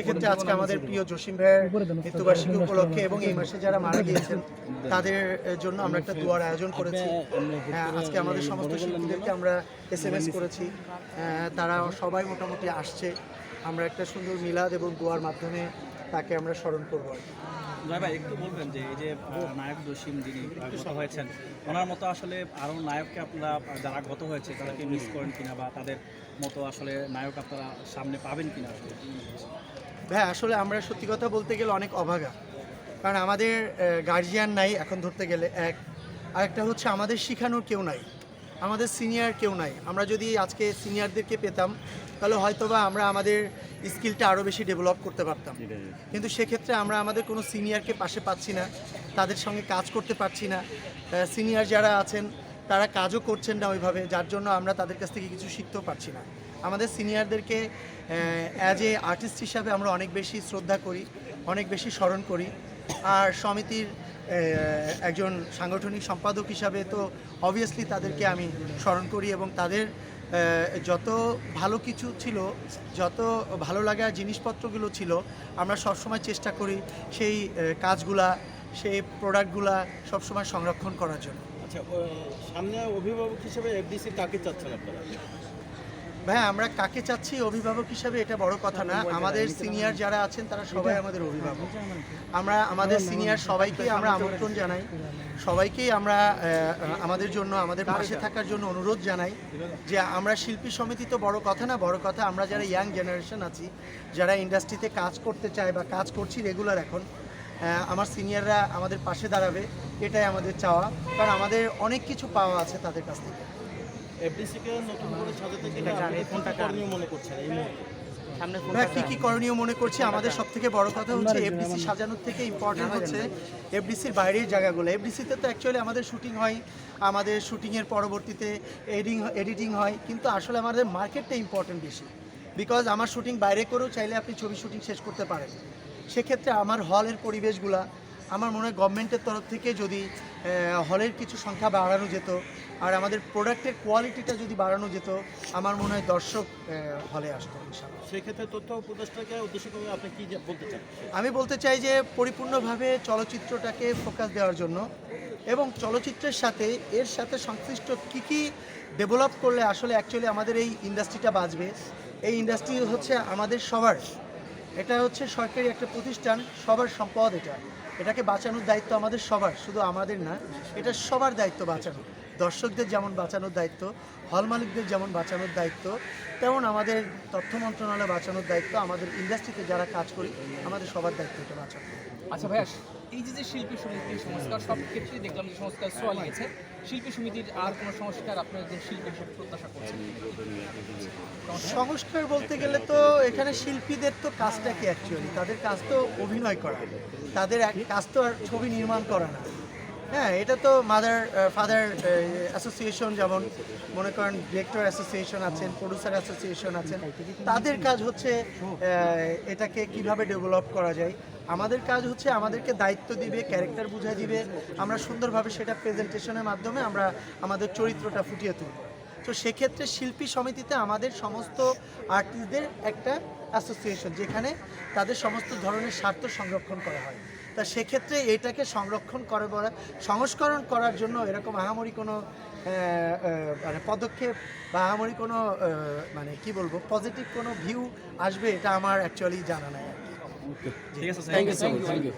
সেক্ষেত্রে আজকে আমাদের প্রিয় জসিম ভাইয়ের মৃত্যুবার্ষিকী উপলক্ষে এবং এই মাসে যারা মারা গিয়েছেন তাদের জন্য আমরা একটা দুয়ার আয়োজন করেছি। হ্যাঁ, আজকে আমাদের সমস্ত শিল্পীদেরকে আমরা এস এম এস করেছি। তারা সবাই মোটামুটি আসছে। আমরা একটা সুন্দর মিলাদ এবং দুয়ার মাধ্যমে তাকে আমরা স্মরণ করব ভাই একটু বলবেন যে এই যে নায়ক জসিম যিনি হয়েছেন ওনার মতো আসলে আরও নায়ককে আপনারা যারা গত হয়েছে তাদেরকে মিস করেন কিনা বা তাদের মতো আসলে নায়ক আপনারা সামনে পাবেন কিনা? ভাই আসলে আমরা সত্যি কথা বলতে গেলে অনেক অভাগা। কারণ আমাদের গার্জিয়ান নাই এখন ধরতে গেলে এক। আরেকটা হচ্ছে আমাদের শেখানোর কেউ নাই আমাদের সিনিয়র কেউ নাই। আমরা যদি আজকে সিনিয়রদেরকে পেতাম তাহলে হয়তোবা আমরা আমাদের স্কিলটা আরও বেশি ডেভেলপ করতে পারতাম। কিন্তু সেক্ষেত্রে আমরা আমাদের কোনো সিনিয়রকে পাশে পাচ্ছি না তাদের সঙ্গে কাজ করতে পারছি না। সিনিয়র যারা আছেন তারা কাজও করছেন না ওইভাবে যার জন্য আমরা তাদের কাছ থেকে কিছু শিখতেও পারছি না। আমাদের সিনিয়রদেরকে অ্যাজ এ আর্টিস্ট হিসাবে আমরা অনেক বেশি শ্রদ্ধা করি, অনেক বেশি স্মরণ করি। আর সমিতির একজন সাংগঠনিক সম্পাদক হিসাবে তো অবভিয়াসলি তাদেরকে আমি স্মরণ করি এবং তাদের যত ভালো কিছু ছিল, যত ভালো লাগার জিনিসপত্রগুলো ছিল, আমরা সবসময় চেষ্টা করি সেই কাজগুলা, সেই প্রোডাক্টগুলা সবসময় সংরক্ষণ করার জন্য। আচ্ছা সামনে অভিভাবক হিসেবে এফডিসি কাকে চাচ্ছেন আপনারা? ভাই আমরা কাকে চাচ্ছি? অভিভাবক হিসাবে এটা বড় কথা না। আমাদের সিনিয়র যারা আছেন তারা সবাই আমাদের অভিভাবক। আমরা আমাদের সিনিয়র সবাইকে আমরা আমন্ত্রণ জানাই। সবাইকেই আমরা আমাদের জন্য আমাদের পাশে থাকার জন্য অনুরোধ জানাই যে আমরা শিল্পী সমিতি তো বড় কথা না বড় কথা আমরা যারা ইয়াং জেনারেশন আছি যারা ইন্ডাস্ট্রিতে কাজ করতে চায় বা কাজ করছি রেগুলার এখন আমার সিনিয়ররা আমাদের পাশে দাঁড়াবে এটাই আমাদের চাওয়া। কারণ আমাদের অনেক কিছু পাওয়া আছে তাদের কাছ থেকে। এফডিসি কে নতুন করে সাজাতে গেলে আপনি কি করণীয় মনে করছেন এই মুহূর্তে? হ্যাঁ কি কি করণীয় মনে করছি? আমাদের সব থেকে বড় কথা হচ্ছে এফডিসি সাজানোর থেকে ইম্পর্টেন্ট হচ্ছে এফডিসির বাইরের জায়গাগুলো। এফডিসিতে তো অ্যাকচুয়ালি আমাদের শুটিং হয় আমাদের শুটিংয়ের পরবর্তীতে এডিং এডিটিং হয় কিন্তু আসলে আমাদের মার্কেটটা ইম্পর্টেন্ট বেশি। বিকজ আমার শুটিং বাইরে করেও চাইলে আপনি ছবি শুটিং শেষ করতে পারেন। সেক্ষেত্রে আমার হলের পরিবেশগুলা আমার মনে হয় গভর্নমেন্টের তরফ থেকে যদি হলের কিছু সংখ্যা বাড়ানো যেত। আর আমাদের প্রোডাক্টের কোয়ালিটিটা যদি বাড়ানো যেত আমার মনে হয় দর্শক হলে আসতো সেক্ষেত্রে তথ্য উপদেষ্টাকে উদ্দেশ্য করে আপনি কি বলতে চান? আমি বলতে চাই যে পরিপূর্ণভাবে চলচ্চিত্রটাকে ফোকাস দেওয়ার জন্য এবং চলচ্চিত্রের সাথে এর সাথে সংশ্লিষ্ট কী কী ডেভেলপ করলে আসলে অ্যাকচুয়ালি আমাদের এই ইন্ডাস্ট্রিটা বাঁচবে। এই ইন্ডাস্ট্রি হচ্ছে আমাদের সবার। এটা হচ্ছে সরকারি একটা প্রতিষ্ঠান, সবার সম্পদ এটা। এটাকে বাঁচানোর দায়িত্ব আমাদের সবার, শুধু আমাদের না, এটা সবার দায়িত্ব বাঁচানো। দর্শকদের যেমন বাঁচানোর দায়িত্ব, হল মালিকদের যেমন বাঁচানোর দায়িত্ব, তেমন আমাদের তথ্য মন্ত্রণালয় বাঁচানোর দায়িত্ব, আমাদের ইন্ডাস্ট্রিতে যারা কাজ করি, আমাদের সবার দায়িত্ব এটা বাঁচানো। আচ্ছা ভাইয়া, এই যে যে শিল্পী সমিতির সংস্কার সব ক্ষেত্রেই দেখলাম যে সংস্কার ছোঁয়া লেগেছে শিল্পী সমিতির আর কোনো সংস্কার আপনার শিল্পী প্রত্যাশা করছেন? সংস্কার বলতে গেলে তো এখানে শিল্পীদের তো কাজটা কি অ্যাকচুয়ালি তাদের কাজ তো অভিনয় করা। তাদের কাজ তো আর ছবি নির্মাণ করা না। হ্যাঁ এটা তো মাদার ফাদার অ্যাসোসিয়েশন যেমন মনে করেন ডিরেক্টর অ্যাসোসিয়েশন আছেন প্রডিউসার অ্যাসোসিয়েশন আছেন, তাদের কাজ হচ্ছে এটাকে কীভাবে ডেভেলপ করা যায়? আমাদের কাজ হচ্ছে আমাদেরকে দায়িত্ব দিবে ক্যারেক্টার বুঝাই দিবে। আমরা সুন্দরভাবে সেটা প্রেজেন্টেশনের মাধ্যমে আমরা আমাদের চরিত্রটা ফুটিয়ে তুলব। তো সেক্ষেত্রে শিল্পী সমিতিতে আমাদের সমস্ত আর্টিস্টদের একটা অ্যাসোসিয়েশন যেখানে তাদের সমস্ত ধরনের স্বার্থ সংরক্ষণ করা হয়। তা সেক্ষেত্রে এটাকে সংরক্ষণ করে বলা সংস্করণ করার জন্য এরকম আহামরি কোনো মানে পদক্ষেপ বা আহামরি কোনো মানে কি বলব পজিটিভ কোনো ভিউ আসবে এটা আমার অ্যাকচুয়ালি জানা নাই আর কি। Thank you